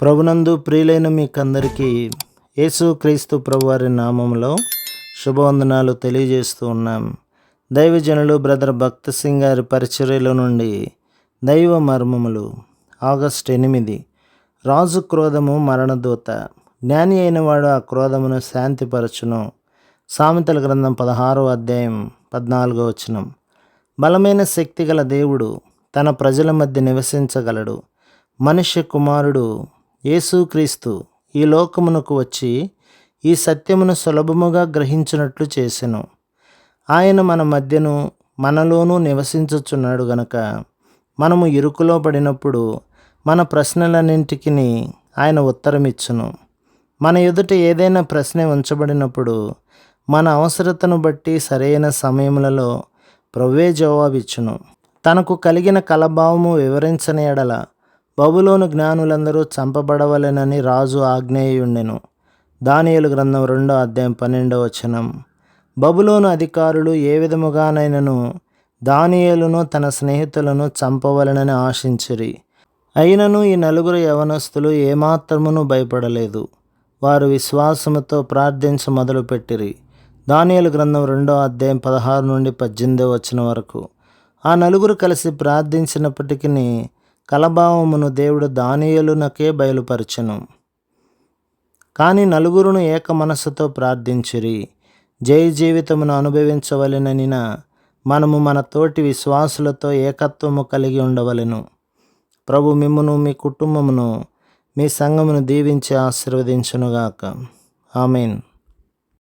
ప్రభునందు ప్రియులైన మీకందరికీ యేసు క్రీస్తు ప్రభువారి నామంలో శుభవందనాలు తెలియజేస్తూ ఉన్నాం. దైవజనులు బ్రదర్ భక్త సింగ్ గారి పరిచర్యలో నుండి దైవ మర్మములు ఆగస్ట్ ఎనిమిది. రాజు క్రోధము మరణదూత. జ్ఞాని అయిన వాడు ఆ క్రోధమును శాంతిపరచును. సామెతల గ్రంథం పదహారో అధ్యాయం పద్నాలుగో వచనం. బలమైన శక్తి గల దేవుడు తన ప్రజల మధ్య నివసించగలడు. మనుష్య కుమారుడు యేసుక్రీస్తు ఈ లోకమునకు వచ్చి ఈ సత్యమును సులభముగా గ్రహించినట్లు చేసెను. ఆయన మన మధ్యను మనలోనూ నివసించుచున్నాడు గనక మనము ఇరుకులో పడినప్పుడు మన ప్రశ్నలన్నింటికి ఆయన ఉత్తరమిచ్చును. మన ఎదుట ఏదైనా ప్రశ్న ఉంచబడినప్పుడు మన అవసరతను బట్టి సరైన సమయములలో ప్రవ్వే జవాబిచ్చును. తనకు కలిగిన కలభావము వివరించని ఎడల బబులోను జ్ఞానులందరూ చంపబడవలెనని రాజు ఆగ్నేయుండెను. దానియలు గ్రంథం రెండో అధ్యాయం పన్నెండవ వచనం. బబులోను అధికారులు ఏ విధముగానైనను దానియేలును తన స్నేహితులను చంపవలెనని ఆశించిరి. అయినను ఈ నలుగురు యవనస్తులు ఏమాత్రమును భయపడలేదు. వారు విశ్వాసముతో ప్రార్థించ మొదలుపెట్టిరి. దానియలు గ్రంథం రెండో అధ్యాయం పదహారు నుండి పద్దెనిమిదో వచ్చిన వరకు. ఆ నలుగురు కలిసి ప్రార్థించినప్పటికీ కలభావమును దేవుడు దానియేలునకే బయలుపరచెను. కానీ నలుగురును ఏక మనస్సుతో ప్రార్థించిరి. జయ జీవితమును అనుభవించవలెననిన మనము మన తోటి విశ్వాసులతో ఏకత్వము కలిగి ఉండవలెను. ప్రభు మిమ్మును మీ కుటుంబమును మీ సంఘమును దీవించి ఆశీర్వదించునుగాక. ఆమెన్.